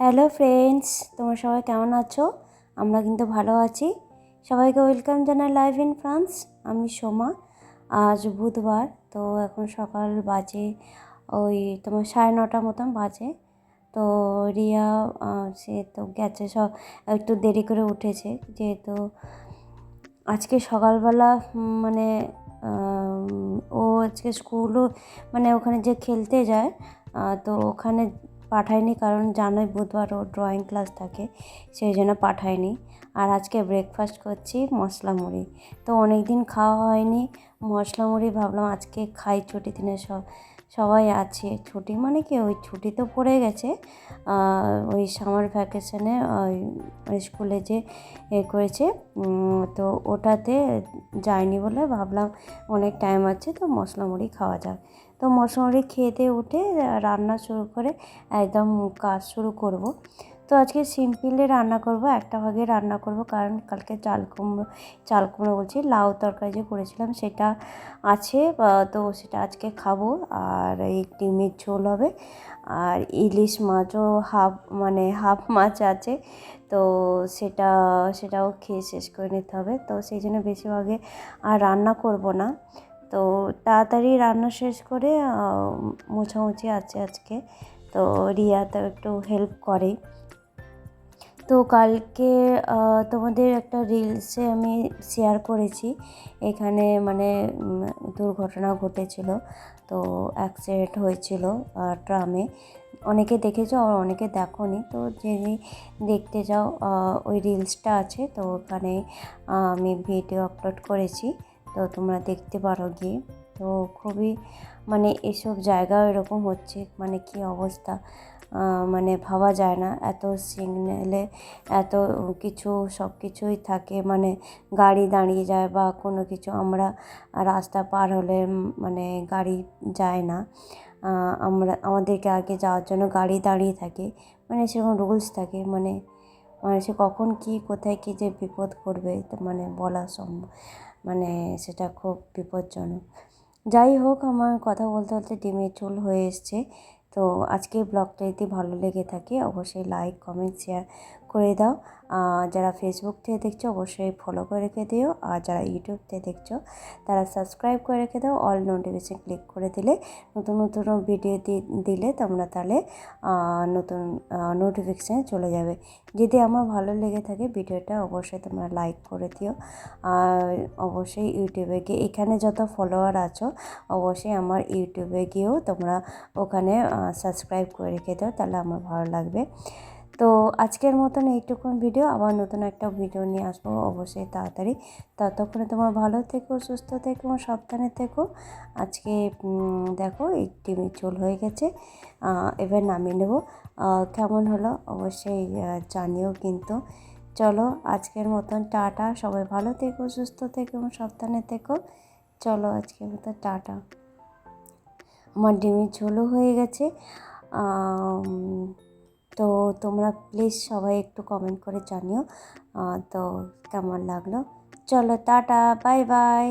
Hello friends, তোমরা সবাই কেমন আছো? আমরা কিন্তু ভালো আছি। সবাইকে ওয়েলকাম জানাই লাইভ ইন ফ্রান্স। আমি সোমা। আজ বুধবার, তো এখন সকাল বাজে ওই তোমার সাড়ে নটা মতন বাজে। তো রিয়া সে তো গেছে সব, একটু দেরি করে উঠেছে। যেহেতু আজকে সকালবেলা মানে ও আজকে স্কুলও মানে ওখানে যে খেলতে যায় তো ওখানে পাঠায়নি কারণ জানোই বুধবার ও ড্রয়িং ক্লাস থাকে সেই জন্য পাঠায়নি। আর আজকে ব্রেকফাস্ট করছি মশলা মুড়ি। তো অনেক দিন খাওয়া হয়নি, মশলা মুড়ি ভাবলাম আজকে খাই, ছুটি দিনে সব, সবাই আছে। ছুটি মানে কি ওই ছুটি তো পড়ে গেছে ওই সামার ভ্যাকেশনে ওই স্কুলে যে এ করেছে তো ওটাতে যায়নি বলে ভাবলাম অনেক টাইম আছে তো মশলা মুড়ি খাওয়া যাক। তো মশলা মুড়ি খেতে উঠে রান্না শুরু করে একদম কাজ শুরু করব। তো আজকে সিম্পলে রান্না করব, একটা ভাগে রান্না করব, কারণ কালকে চাল কুমড়ো চাল কুমড়ো বলছি, লাউ তরকারি যে করেছিলাম সেটা আছে তো সেটা আজকে খাব, আর এই ডিমের ঝোল হবে, আর ইলিশ মাছও হাফ মানে হাফ মাছ আছে, তো সেটা, সেটাও খেয়ে শেষ করে নিতে হবে, তো সেই জন্য বেশিরভাগে আর রান্না করব না, তো তাড়াতাড়ি রান্না শেষ করে মোছামুছি আছে আজকে, তো রিয়া তো একটু হেল্প করে। তো কালকে তোমাদের একটা রিলসে আমি শেয়ার করেছি। এখানে মানে দুর্ঘটনা ঘটেছিল। তো অ্যাক্সিডেন্ট হয়েছিল ট্রামে। অনেকে দেখেছ আর অনেকে দেখোনি। তো যদি দেখতে যাও ওই রিলসটা আছে, তো ওখানে আমি ভিডিও আপলোড করেছি। তো তোমরা দেখতে পারো গিয়ে। তো খুবই মানে এসব জায়গা এরকম হচ্ছে মানে কি অবস্থা? মানে ভাবা যায় না। এত সিগন্যালে এত কিছু, সব কিছুই থাকে। মানে গাড়ি দাঁড়িয়ে যায় বা কোনো কিছু আমরা রাস্তা পার হলে মানে গাড়ি যায় না। আমরা, আমাদেরকে আগে যাওয়ার জন্য গাড়ি দাঁড়িয়ে থাকে। মানে সেরকম রুলস থাকে। মানে মানে সে কখন কি, কোথায় কী যে বিপদ করবে মানে বলা সম্ভব মানে সেটা খুব বিপজ্জনক। যাই হোক, আমার কথা বলতে বলতে ডিমের চুল হয়ে এসছে। তো আজকে ব্লগটা যদি ভালো লেগে থাকে, অবশ্যই লাইক কমেন্ট শেয়ার করে দাও। যারা ফেসবুক থেকে দেখছ, অবশ্যই ফলো করে রেখে দিও। আর যারা ইউটিউব থেকে দেখছ, তারা সাবস্ক্রাইব করে রেখে দাও। অল নোটিফিকেশান ক্লিক করে দিলে, নতুন নতুন ভিডিও দিলে তোমরা তাহলে নতুন নোটিফিকেশানে চলে যাবে। যদি আমার ভালো লেগে থাকে ভিডিওটা, অবশ্যই তোমরা লাইক করে দিও। আর অবশ্যই ইউটিউবে গিয়ে, এখানে যত ফলোয়ার আছো, অবশ্যই আমার ইউটিউবে গিয়েও তোমরা ওখানে সাবস্ক্রাইব করে রেখে দাও। তাহলে আমার ভালো লাগবে। তো আজকের মতন এইটুকুন ভিডিও। আবার নতুন একটা ভিডিও নিয়ে আসব অবশ্যই তাড়াতাড়ি। ততক্ষণে তোমার ভালো থেকো, সুস্থ থেকো, সাবধানে থেকো। আজকে দেখো এই ডিমের ঝোল হয়ে গেছে। এবার নামিয়ে নেব। কেমন হলো অবশ্যই জানিও কিন্তু। চলো আজকের মতন টাটা। সবাই ভালো থেকো, সুস্থ থেকো এবং সাবধানে থেকো। চলো আজকের মতো টাটা। আমার ডিমের ঝোলও হয়ে গেছে। তো তোমরা প্লিজ সবাই একটু কমেন্ট করে জানিও। তো কেমন লাগল? চলো টাটা বাই বাই